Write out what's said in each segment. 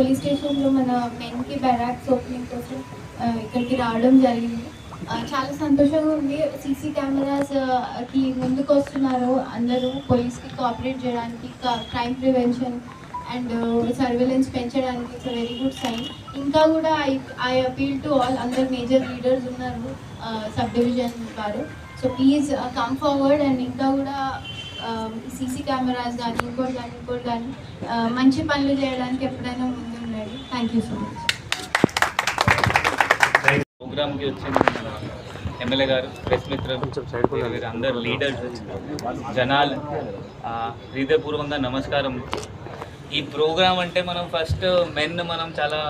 Police స్టేషన్లో మన మెన్కి బ్యారాక్స్ opening కోసం ఇక్కడికి రావడం జరిగింది. చాలా సంతోషంగా ఉంది. సీసీ కెమెరాస్కి ముందుకు వస్తున్నారు అందరూ. పోలీస్కి కోఆపరేట్ చేయడానికి క్రైమ్ ప్రివెన్షన్ అండ్ సర్వేలెన్స్ పెంచడానికి ఇట్స్ వెరీ గుడ్ సైన్ ఇంకా కూడా I I appeal to all అందరు మేజర్ లీడర్స్ ఉన్నారు సబ్ డివిజన్ వారు. So please come forward and ఇంకా కూడా సీసీ కెమెరాస్ కానీ ఇంకోటి కానీ ఇంకోటి కానీ మంచి పనులు చేయడానికి ఎప్పుడైనా ముందు ఉండండి థ్యాంక్ యూ సో మచ్ ప్రోగ్రామ్కి వచ్చింది మన ఎమ్మెల్యే గారు ప్రెస్ మిత్రులు అందరు లీడర్స్ జనాలు హృదయపూర్వకంగా నమస్కారం. ఈ ప్రోగ్రామ్ అంటే మనం ఫస్ట్ మెన్ మనం చాలా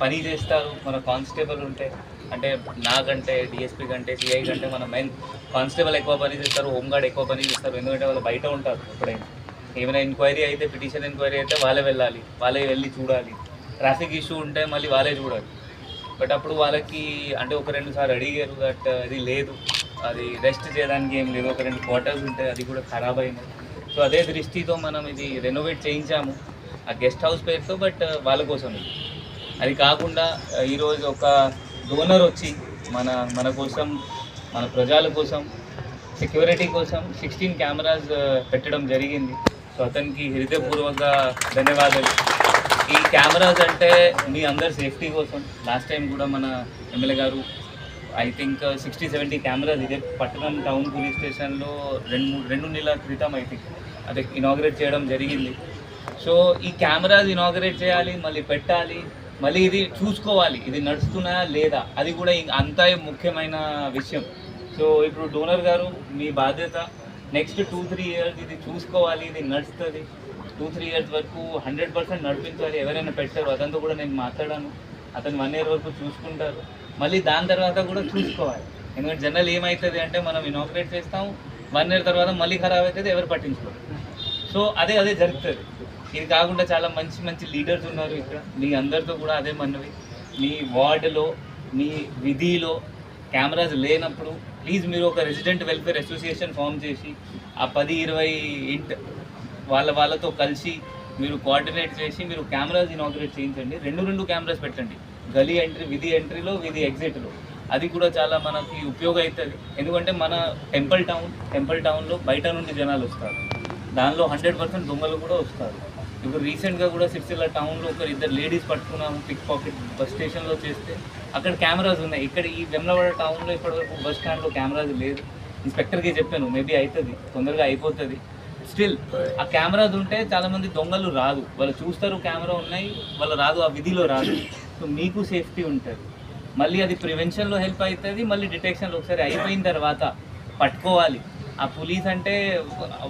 పని చేస్తారు. మన కానిస్టేబుల్ ఉంటే అంటే నాకంటే డిఎస్పీ కంటే సిఐ కంటే మన మెన్ కానిస్టేబుల్ ఎక్కువ పని చేస్తారు హోంగార్డ్ ఎక్కువ పని చేస్తారు. ఎందుకంటే వాళ్ళు బయట ఉంటారు ఎప్పుడైనా. ఏమైనా ఎంక్వైరీ అయితే పిటిషన్ ఎంక్వైరీ అయితే వాళ్ళే వెళ్ళాలి. వాళ్ళే వెళ్ళి చూడాలి. ట్రాఫిక్ ఇష్యూ ఉంటే మళ్ళీ వాళ్ళే చూడాలి. బట్ అప్పుడు వాళ్ళకి అంటే ఒక రెండు సార్లు అడిగారు బట్ uh, అది లేదు. అది రెస్ట్ చేయడానికి ఏం లేదు. ఒక రెండు క్వార్టర్స్ ఉంటాయి అది కూడా ఖరాబ్ అయింది. సో అదే దృష్టితో మనం ఇది రెనోవేట్ చేయించాము. ఆ గెస్ట్ హౌస్ పేరుతో బట్ uh, వాళ్ళ కోసం ఇది. అది కాకుండా uh, ఈరోజు ఒక డోనర్ వచ్చి మన మన కోసం మన ప్రజల కోసం సెక్యూరిటీ కోసం సిక్స్టీన్ కెమెరాస్ పెట్టడం జరిగింది. సో అతనికి హృదయపూర్వక ధన్యవాదాలు. ఈ కెమెరాస్ అంటే మీ అందరి సేఫ్టీ కోసం. లాస్ట్ టైం కూడా మన ఎమ్మెల్యే గారు I think sixty seventy cameras ఇదే పట్టణం టౌన్ పోలీస్ స్టేషన్లో రెండు రెండు నెలల క్రితం ఐ థింక్ అదే ఇనాగ్రేట్ చేయడం జరిగింది. సో ఈ కెమెరాస్ ఇనాగ్రేట్ చేయాలి మళ్ళీ పెట్టాలి మళ్ళీ ఇది చూసుకోవాలి ఇది నడుస్తున్నా లేదా అది కూడా ఇం- అంతా ముఖ్యమైన విషయం. సో ఇప్పుడు డోనర్ గారు మీ బాధ్యత నెక్స్ట్ టూ త్రీ ఇయర్స్ ఇది చూసుకోవాలి ఇది నడుస్తుంది. టూ త్రీ ఇయర్స్ వరకు హండ్రెడ్ పర్సెంట్ నడిపించాలి. ఎవరైనా పెట్టారు అదంతా కూడా నేను మాట్లాడాను. అతను వన్ ఇయర్ వరకు చూసుకుంటారు. మళ్ళీ దాని తర్వాత కూడా చూసుకోవాలి. ఎందుకంటే జనరల్ ఏమవుతుంది అంటే మనం ఇనాగ్రేట్ చేస్తాం వన్ ఇయర్ తర్వాత మళ్ళీ ఖరాబ్ అవుతుంది ఎవరు పట్టించుకోరు. సో అదే అదే జరుగుతుంది. ఇది కాకుండా చాలా మంచి మంచి లీడర్స్ ఉన్నారు ఇక్కడ. మీ అందరితో కూడా అదే మనవి మీ వార్డులో మీ విధిలో కెమెరాస్ లేనప్పుడు ప్లీజ్ మీరు ఒక రెసిడెంట్ వెల్ఫేర్ అసోసియేషన్ ఫామ్ చేసి ఆ పది ఇరవై ఇంట్ వాళ్ళ వాళ్ళతో కలిసి మీరు కోఆర్డినేట్ చేసి మీరు కెమెరాస్ ఇనాగ్రేట్ చేయించండి. రెండు రెండు కెమెరాస్ పెట్టండి. గలీ ఎంట్రీ విధి ఎంట్రీలో విధి ఎగ్జిట్లో అది కూడా చాలా మనకి ఉపయోగం అవుతుంది. ఎందుకంటే మన టెంపుల్ టౌన్ టెంపుల్ టౌన్లో బయట నుండి జనాలు వస్తారు. దానిలో హండ్రెడ్ పర్సెంట్ దొంగలు కూడా వస్తారు. ఇప్పుడు రీసెంట్గా కూడా సిరిసిల్ల టౌన్లో ఒక ఇద్దరు లేడీస్ పట్టుకున్నాము పిక్ పాకెట్ బస్ స్టేషన్లో చేస్తే అక్కడ కెమెరాస్ ఉన్నాయి. ఇక్కడ ఈ వెమ్లవాడ టౌన్లో ఇప్పటివరకు బస్ స్టాండ్లో కెమెరాస్ లేదు. ఇన్స్పెక్టర్కి చెప్పాను మేబీ అవుతుంది. తొందరగా అయిపోతుంది. స్టిల్ ఆ కెమెరాస్ ఉంటే చాలా మంది దొంగలు రాదు. వాళ్ళు చూస్తారు కెమెరా ఉన్నాయి వాళ్ళు రాదు ఆ విధిలో రాదు. సో మీకు సేఫ్టీ ఉంటుంది. మళ్ళీ అది ప్రివెన్షన్లో హెల్ప్ అవుతుంది మళ్ళీ డిటెక్షన్లో ఒకసారి అయిపోయిన తర్వాత పట్టుకోవాలి. ఆ పోలీస్ అంటే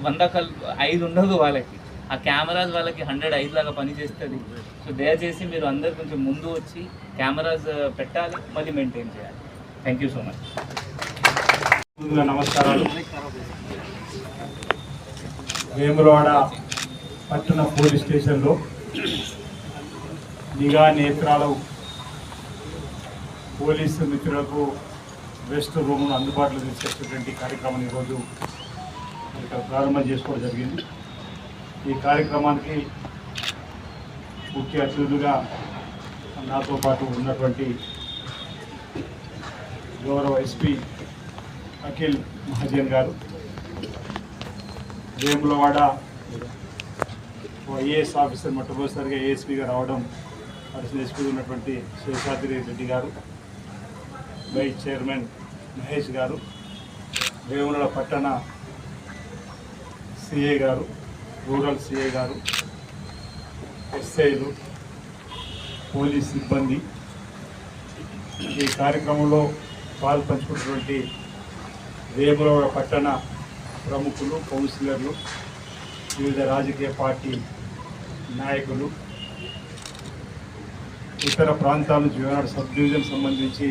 వంద కల్ ఐదు ఉండదు వాళ్ళకి. ఆ కెమెరాస్ వాళ్ళకి హండ్రెడ్ ఐదు లాగా పనిచేస్తుంది సో దయచేసి మీరు అందరు కొంచెం ముందు వచ్చి కెమెరాస్ uh, పెట్టాలి మళ్ళీ మెయింటైన్ చేయాలి. థ్యాంక్ యూ సో మచ్ నమస్కారాలు. వేములవాడ పట్టణ పోలీస్ స్టేషన్లో నిఘా నేత్రాలు పోలీసు మిత్రులకు వెస్ట్ రూమ్ను అందుబాటులో తీసుకొచ్చేటువంటి కార్యక్రమం ఈరోజు ఇక్కడ ప్రారంభం చేసుకోవడం జరిగింది. ఈ కార్యక్రమానికి ముఖ్య అతిథులుగా నాతో పాటు ఉన్నటువంటి గౌరవ ఎస్పీ అఖిల్ మహాజన్ గారు వేములవాడ ఐఏఎస్ ఆఫీసర్ మొట్టమొదటిసారిగా ఏఎస్పీగా రావడం అడిషనల్ ఎస్పీగా ఉన్నటువంటి శేషాద్రి రెడ్డి గారు వైస్ చైర్మన్ మహేష్ గారు వేములవాడ పట్టణ సిఏ గారు రూరల్ సిఏ గారు ఎస్ఐలు పోలీస్ సిబ్బంది. ఈ కార్యక్రమంలో పాలు పంచుకున్నటువంటి వేములవాడ పట్టణ ప్రముఖులు కౌన్సిలర్లు వివిధ రాజకీయ పార్టీ నాయకులు ఇతర ప్రాంతాల నుంచి వేనాడు సబ్ డివిజన్ సంబంధించి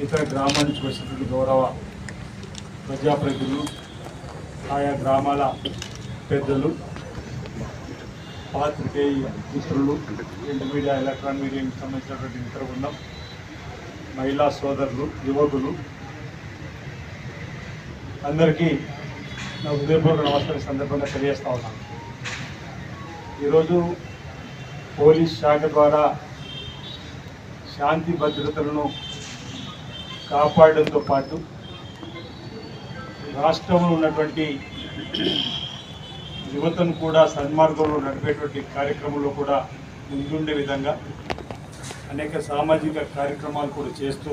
ఇతర గ్రామాల నుంచి వచ్చినటువంటి గౌరవ ప్రజాప్రతినిధులు ఆయా గ్రామాల పెద్దలు పాత్రికేయ మిత్రులు ప్రింట్ మీడియా ఎలక్ట్రానిక్ మీడియాకి సంబంధించినటువంటి మిత్ర బృందం మహిళా సోదరులు యువకులు అందరికీ నా హృదయపూర్వక నమస్కారం సందర్భంగా తెలియజేస్తా ఉన్నాను ఈరోజు పోలీస్ శాఖ ద్వారా శాంతి భద్రతలను కాపాడడంతో పాటు రాష్ట్రంలో ఉన్నటువంటి యువతను కూడా సన్మార్గంలో నడిపేటువంటి కార్యక్రమంలో కూడా ముందుండే విధంగా అనేక సామాజిక కార్యక్రమాలు కూడా చేస్తూ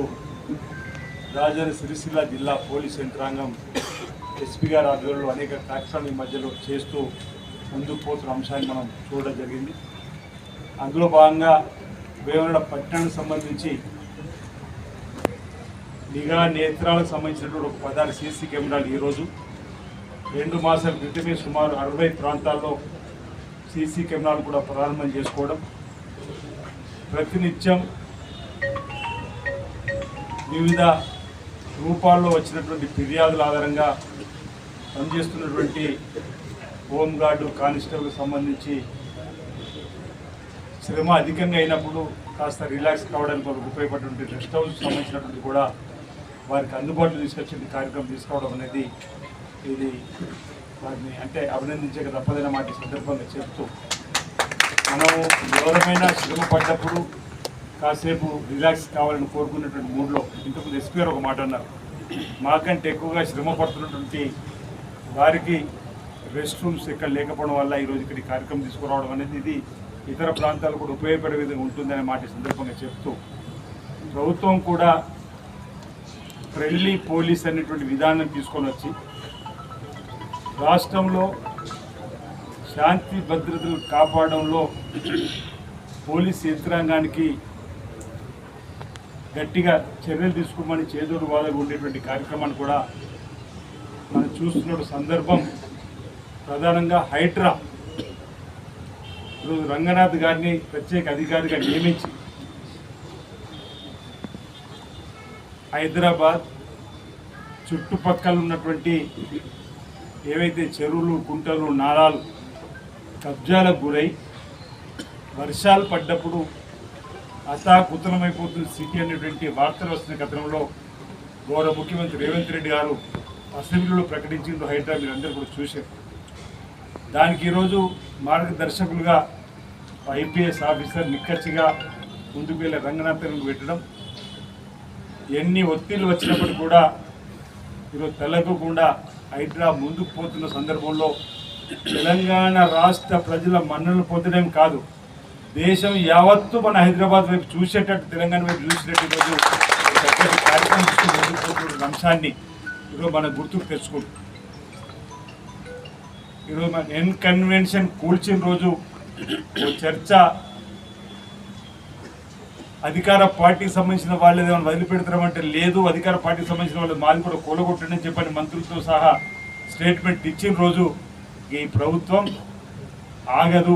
రాజధాని సిరిసిల్ల జిల్లా పోలీస్ యంత్రాంగం ఎస్పీ గారి ఆధ్వర్యంలో అనేక కార్యక్రమాలు మధ్యలో చేస్తూ ముందుకు పోతున్న అంశాన్ని మనం చూడడం జరిగింది. అందులో భాగంగా వేమన పట్టణానికి సంబంధించి నిఘా నేత్రాలకు సంబంధించినటువంటి ఒక పదహారు సీసీ కెమెరాలు ఈరోజు రెండు మాసాల క్రితమే సుమారు అరవై ప్రాంతాల్లో సీసీ కెమెరాలు కూడా ప్రారంభం చేసుకోవడం. ప్రతినిత్యం వివిధ రూపాల్లో వచ్చినటువంటి ఫిర్యాదుల ఆధారంగా పనిచేస్తున్నటువంటి హోంగార్డు కానిస్టేబుల్కి సంబంధించి శ్రమ అధికంగా అయినప్పుడు కాస్త రిలాక్స్ కావడానికి వాళ్ళకి ఉపయోగపడేటువంటి రెస్ట్ హౌస్ సంబంధించినటువంటి కూడా వారికి అందుబాటులో తీసుకొచ్చిన కార్యక్రమం తీసుకోవడం అనేది ఇది వారిని అంటే అభినందించక తప్పదైన మాట సందర్భంగా చెప్తూ మనం ఎవరమైనా శ్రమ పడ్డప్పుడు కాసేపు రిలాక్స్ కావాలని కోరుకున్నటువంటి మూడ్లో ఇంతకుముందు ఎస్పీ ఒక మాట అన్నారు. మాకంటే ఎక్కువగా శ్రమ పడుతున్నటువంటి వారికి రెస్ట్ రూమ్స్ ఇక్కడ లేకపోవడం వల్ల ఈరోజు ఇక్కడ కార్యక్రమం తీసుకురావడం అనేది ఇది ఇతర ప్రాంతాలు కూడా ఉపయోగపడే విధంగా ఉంటుందనే మాట సందర్భంగా చెప్తూ ప్రభుత్వం కూడా ఫ్రెండ్లీ పోలీస్ అనేటువంటి విధానం తీసుకొని వచ్చి రాష్ట్రంలో శాంతి భద్రతలు కాపాడడంలో పోలీస్ యంత్రాంగానికి గట్టిగా చర్యలు తీసుకోమని చేదోడు వాదగా ఉండేటువంటి కార్యక్రమాన్ని కూడా మనం చూస్తున్న సందర్భం ప్రధానంగా హైడ్రా. ఈరోజు రంగనాథ్ గారిని ప్రత్యేక అధికారిగా నియమించి హైదరాబాద్ చుట్టుపక్కల ఉన్నటువంటి ఏవైతే చెరువులు కుంటలు నాళాలు కబ్జాలకు గురై వర్షాలు పడ్డప్పుడు అతాకుతలమైపోతుంది సిటీ అనేటువంటి వార్తలు వస్తున్న కథనంలో గౌరవ ముఖ్యమంత్రి రేవంత్ రెడ్డి గారు అసెంబ్లీలో ప్రకటించింది హైదరాబాద్ మీరు అందరూ కూడా చూశారు. దానికి ఈరోజు మార్గదర్శకులుగా ఐపీఎస్ ఆఫీసర్ నిక్కచ్చిగా ముందుకు వెళ్ళే రంగనాథన్ పెట్టడం ఎన్ని ఒత్తిళ్ళు వచ్చినప్పుడు కూడా ఈరోజు తెలగకుండా హైదరాబాద్ ముందుకు పోతున్న సందర్భంలో తెలంగాణ రాష్ట్ర ప్రజల మన్నలు పొందడం కాదు. దేశం యావత్తు మన హైదరాబాద్ వైపు చూసేటట్టు తెలంగాణ వైపు చూసేటట్టు ఈరోజు చక్కటి కార్యక్రమం అంశాన్ని ఈరోజు మనం గుర్తుకు తెచ్చుకుంటాం ఈరోజు మన ఎన్ కన్వెన్షన్ కూల్చిన రోజు చర్చ అధికార పార్టీకి సంబంధించిన వాళ్ళు ఏమైనా వదిలిపెడతామంటే లేదు. అధికార పార్టీకి సంబంధించిన వాళ్ళు మాది కూడా కూలగొట్టండి అని చెప్పని మంత్రులతో సహా స్టేట్మెంట్ ఇచ్చిన రోజు ఈ ప్రభుత్వం ఆగదు.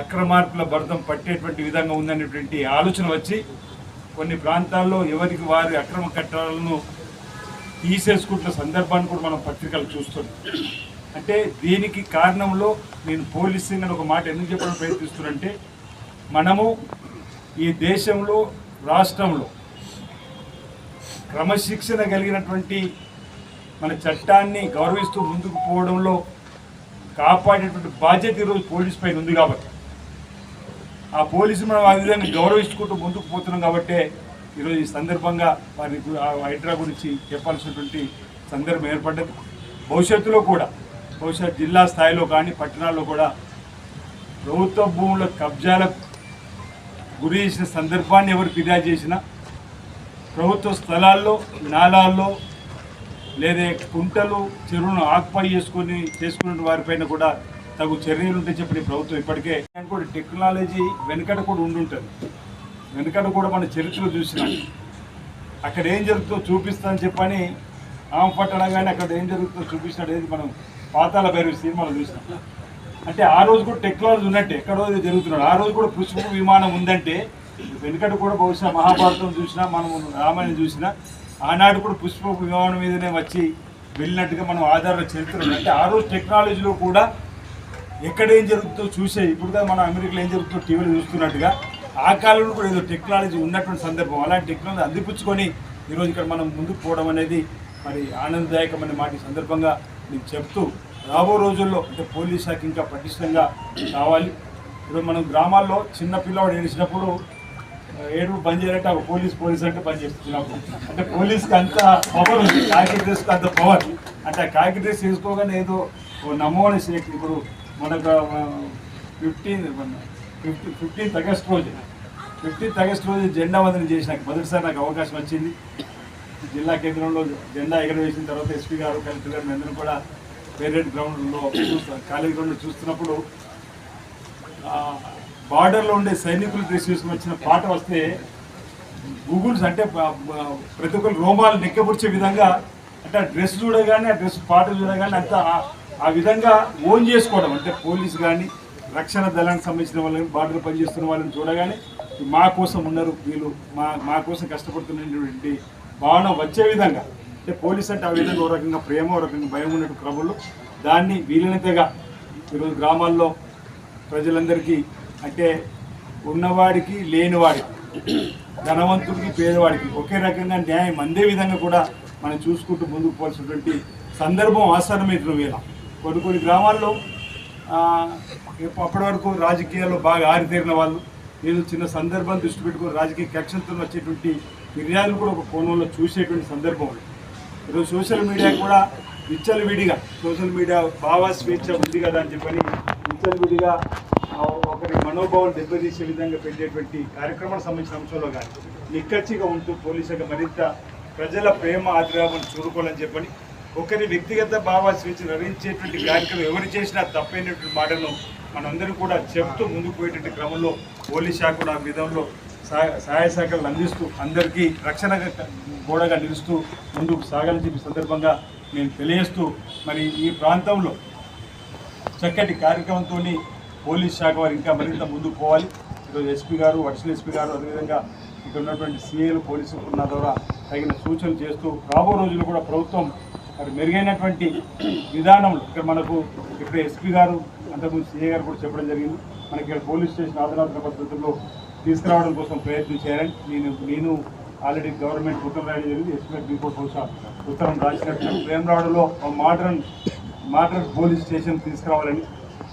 అక్రమార్కుల బరదం పట్టేటువంటి విధంగా ఉందనేటువంటి ఆలోచన వచ్చి కొన్ని ప్రాంతాల్లో ఎవరికి వారి అక్రమ కట్టడాలను తీసేసుకుంటున్న సందర్భాన్ని కూడా మనం పత్రికలు చూస్తున్నాం. అంటే దీనికి కారణంలో నేను పోలీసింగ్ అని ఒక మాట ఎందుకు చెప్పడం ప్రయత్నిస్తున్నానంటే మనము ఈ దేశంలో రాష్ట్రంలో క్రమశిక్షణ కలిగినటువంటి మన చట్టాన్ని గౌరవిస్తూ ముందుకు పోవడంలో కాపాడేటువంటి బాధ్యత ఈరోజు పోలీస్ పైన ఉంది కాబట్టి. ఆ పోలీసు మనం ఆ విధంగా గౌరవించుకుంటూ ముందుకు పోతున్నాం కాబట్టే ఈరోజు ఈ సందర్భంగా వారి హైడ్రా గురించి చెప్పాల్సినటువంటి సందర్భం ఏర్పడ్డది. భవిష్యత్తులో కూడా బహుశా జిల్లా స్థాయిలో కానీ పట్టణాల్లో కూడా ప్రభుత్వ భూముల కబ్జాలకు గురి చేసిన సందర్భాన్ని ఎవరు ఫిర్యాదు చేసినా ప్రభుత్వ స్థలాల్లో నాలాల్లో లేదా కుంటలు చెరువులను ఆక్పై చేసుకొని చేసుకున్న వారిపైన కూడా తగు చర్యలు ఉంటే చెప్పిన ప్రభుత్వం ఇప్పటికే. కూడా టెక్నాలజీ వెనుకట కూడా ఉండుంటుంది. వెనుకట కూడా మన చరిత్రలో చూసినాం. అక్కడ ఏం జరుగుతుందో చూపిస్తానని చెప్పని ఆమె పట్టడం అక్కడ ఏం జరుగుతుందో చూపిస్తాడు ఏది మనం పాతాల భైరవి సినిమాలో చూసినాం. అంటే ఆ రోజు కూడా టెక్నాలజీ ఉన్నట్టే. ఎక్కడో జరుగుతున్నాడు. ఆ రోజు కూడా పుష్ప విమానం ఉందంటే వెనుకట కూడా బహుశా మహాభారతం చూసినా మనం రామాయణం చూసినా ఆనాడు కూడా పుష్ప విమానం మీదనే వచ్చి వెళ్ళినట్టుగా మనం ఆధార చరిత్ర ఉంది. అంటే ఆ రోజు టెక్నాలజీలో కూడా ఎక్కడ ఏం జరుగుతుందో చూసే ఇప్పుడు కదా మనం అమెరికాలో ఏం జరుగుతుందో టీవీలో చూస్తున్నట్టుగా ఆ కాలంలో కూడా ఏదో టెక్నాలజీ ఉన్నటువంటి సందర్భం. అలాంటి టెక్నాలజీ అందిపుచ్చుకొని ఈరోజు ఇక్కడ మనం ముందుకు పోవడం అనేది మరి ఆనందదాయకమైన మాట సందర్భంగా నేను చెప్తూ రాబో రోజుల్లో అంటే పోలీస్ శాఖ ఇంకా పటిష్టంగా కావాలి ఇప్పుడు మనం గ్రామాల్లో చిన్న పిల్లవాడు ఏడిచినప్పుడు ఏడు బంద్ చేయాలంటే ఆ పోలీస్ పోలీస్ అంటే బంద్ చేస్తున్నాము అంటే పోలీస్కి అంత పవర్ ఉంది. కాకి డ్రెస్కి అంత పవర్ అంటే ఆ కాకి డ్రెస్ వేసుకోగానే ఏదో ఓ నమోని ఇప్పుడు మనకు ఫిఫ్టీన్ ఫిఫ్టీ ఫిఫ్టీన్త్ ఆగస్ట్ రోజు ఫిఫ్టీన్త్ ఆగస్ట్ రోజు జెండా వందనం చేసినాక మొదటిసారి నాకు అవకాశం వచ్చింది. జిల్లా కేంద్రంలో జెండా ఎగరవేసిన తర్వాత ఎస్పీ గారు కలెక్టర్ గారు అందరూ కూడా పేరెంట్ గ్రౌండ్లో చూస్తా కాలేజ్ గ్రౌండ్లో చూస్తున్నప్పుడు బార్డర్లో ఉండే సైనికులు డ్రెస్ వేసుకుని వచ్చిన పాట వస్తే గూగుల్స్ అంటే ప్రతి ఒక్కరు రోమాలు నెక్కబుర్చే విధంగా అంటే ఆ డ్రెస్ చూడగానే ఆ డ్రెస్ పాట చూడగానే అంత ఆ- విధంగా ఓన్ చేసుకోవడం అంటే పోలీస్ కానీ రక్షణ దళానికి సంబంధించిన వాళ్ళని బార్డర్ పనిచేస్తున్న వాళ్ళని చూడగానే మా కోసం ఉన్నారు వీళ్ళు మా మా కోసం కష్టపడుతున్నటువంటి భావన వచ్చే విధంగా అంటే పోలీస్ అంటే ఆ విధంగా ఒక రకంగా ప్రేమ ఒక రకంగా భయం ఉన్నట్టు ప్రభులు దాన్ని వీలైనంతగా ఈరోజు గ్రామాల్లో ప్రజలందరికీ అంటే ఉన్నవాడికి లేనివాడికి ధనవంతుడికి పేదవాడికి ఒకే రకంగా న్యాయం అందే విధంగా కూడా మనం చూసుకుంటూ ముందుకు పోవాల్సినటువంటి సందర్భం ఆసన్నమైన వేళ కొన్ని కొన్ని గ్రామాల్లో అప్పటి వరకు రాజకీయాల్లో బాగా ఆరితేరిన వాళ్ళు ఏదో చిన్న సందర్భం దృష్టి పెట్టుకుని రాజకీయ కక్షలతో వచ్చేటువంటి ఫిర్యాదులు కూడా ఒక కోణంలో చూసేటువంటి సందర్భం ఉంది ఈరోజు సోషల్ మీడియా కూడా విచ్చలవిడిగా సోషల్ మీడియా భావ స్వేచ్ఛ ఉంది కదా అని చెప్పని విచ్చలవిడిగా ఆ, ఒకరి మనోభావం దెబ్బతీసే విధంగా పెట్టేటువంటి కార్యక్రమానికి సంబంధించిన అంశంలో కానీ నిక్కచ్చిగా ఉంటూ పోలీసులకు మరింత ప్రజల ప్రేమ ఆగ్రహం చూరుకోవాలని చెప్పని ఒకరి వ్యక్తిగత భావ స్వేచ్ఛ నరించేటువంటి కార్యక్రమం ఎవరు చేసినా తప్పైనటువంటి మాటను మనందరం కూడా చెప్తూ ముందుకు పోయేటువంటి క్రమంలో పోలీస్ శాఖ కూడా ఆ విధంలో సహాయ సహాయ అందిస్తూ అందరికీ రక్షణ గోడగా నిలుస్తూ ముందుకు సాగాలని చెప్పి సందర్భంగా నేను తెలియజేస్తూ మరి ఈ ప్రాంతంలో చక్కటి కార్యక్రమంతో పోలీస్ శాఖ వారు ఇంకా మరింత ముందుకు పోవాలి. ఈరోజు ఎస్పీ గారు అడిషనల్ ఎస్పీ గారు అదేవిధంగా ఇక్కడ ఉన్నటువంటి సీఏలు పోలీసులు ఉన్న ద్వారా తగిన సూచనలు చేస్తూ రాబో రోజులు కూడా ప్రభుత్వం మరి మెరుగైనటువంటి విధానంలో ఇక్కడ మనకు ఇక్కడ ఎస్పీ గారు అంతకుముందు సీఏ గారు కూడా చెప్పడం జరిగింది. మనకి ఇక్కడ పోలీస్ స్టేషన్ ఆధునాతన పద్ధతుల్లో తీసుకురావడం కోసం ప్రయత్నం చేయాలని నేను నేను ఆల్రెడీ గవర్నమెంట్ ఉత్తరం రాయడం జరిగింది. ఎస్పీ గారు మీకు బహుశా ఉత్తరం రాసినట్టు. వేమరాడులో మోడర్న్ మోడర్న్ పోలీస్ స్టేషన్ తీసుకురావాలని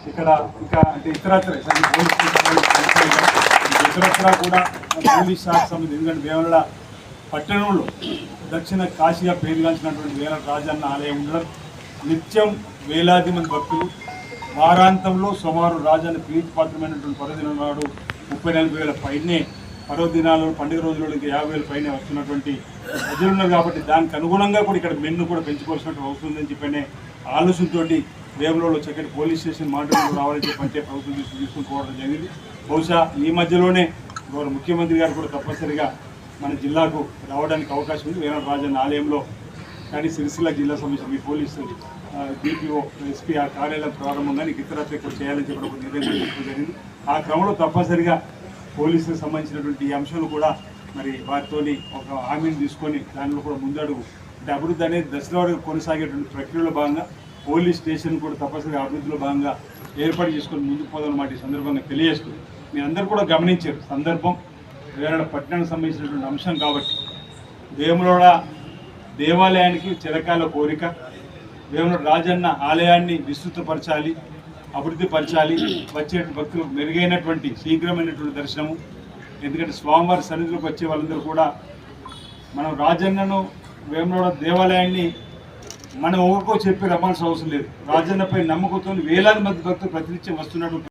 ఇక్కడ ఇంకా అంటే ఇతరత్ర పోలీస్ స్టేషన్ ఇతరత్ర కూడా పోలీస్ శాఖ సంబంధించి ఎందుకంటే వేమల పట్టణంలో దక్షిణ కాశీగా పేరుగాంచినటువంటి వేల రాజన్న ఆలయం ఉండడం నిత్యం వేలాది మంది భక్తులు. వారాంతంలో సుమారు రాజన్న ప్రీతిపాత్రమైనటువంటి పర్వదినం నాడు ముప్పై నలభై వేల పైనే పర్వదినాలు పండుగ రోజుల్లో ఇంకా యాభై వేల పైనే వస్తున్నటువంటి ప్రజలు ఉన్నారు కాబట్టి దానికి అనుగుణంగా కూడా ఇక్కడ మెన్ను కూడా పెంచుకోవాల్సినట్టు అవుతుందని చెప్పనే ఆలోచనతోటి వేములలో చక్కటి పోలీస్ స్టేషన్ మాట్లాడుతూ రావాలని చెప్పంటే ప్రభుత్వం తీసుకుని తీసుకుని పోవడం జరిగింది. బహుశా ఈ మధ్యలోనే గౌరవ ముఖ్యమంత్రి గారు కూడా తప్పనిసరిగా మన జిల్లాకు రావడానికి అవకాశం ఉంది. వేరే రాజన్న ఆలయంలో కానీ సిరిసిల్ల జిల్లా సంబంధించిన మీ పోలీసు డిపిఓ ఎస్పీ ఆ కార్యాలయం ప్రారంభం కానీ ఇతరత్ర ఇక్కడ చేయాలని చెప్పి ఒక నిర్ణయం జరిగింది. ఆ క్రమంలో తప్పనిసరిగా పోలీసులకు సంబంధించినటువంటి ఈ అంశాలు కూడా మరి వారితోని ఒక హామీని తీసుకొని దానిలో కూడా ముందడుగు. అంటే అభివృద్ధి అనేది దశల వరకు కొనసాగేటువంటి ప్రక్రియలో భాగంగా పోలీస్ స్టేషన్ కూడా తప్పనిసరిగా అభివృద్ధిలో భాగంగా ఏర్పాటు చేసుకొని ముందుకు పోదామన్నమాట ఈ సందర్భంగా తెలియజేస్తుంది మీ అందరూ కూడా గమనించారు. సందర్భం వేరే పట్టణానికి సంబంధించినటువంటి అంశం కాబట్టి వేములోడ దేవాలయానికి చిరకాల కోరిక వేములోడ రాజన్న ఆలయాన్ని విస్తృతపరచాలి అభివృద్ధి పరచాలి వచ్చే మెరుగైనటువంటి శీఘ్రమైనటువంటి దర్శనము. ఎందుకంటే స్వామివారి సన్నిధిలోకి వచ్చే వాళ్ళందరూ కూడా మనం రాజన్నను వేములోడ దేవాలయాన్ని మనం ఎవరికో చెప్పి రమ్మాల్సిన అవసరం లేదు. రాజన్నపై నమ్మకంతో వేలాది మంది భక్తులు ప్రతినిత్యం వస్తున్నటువంటి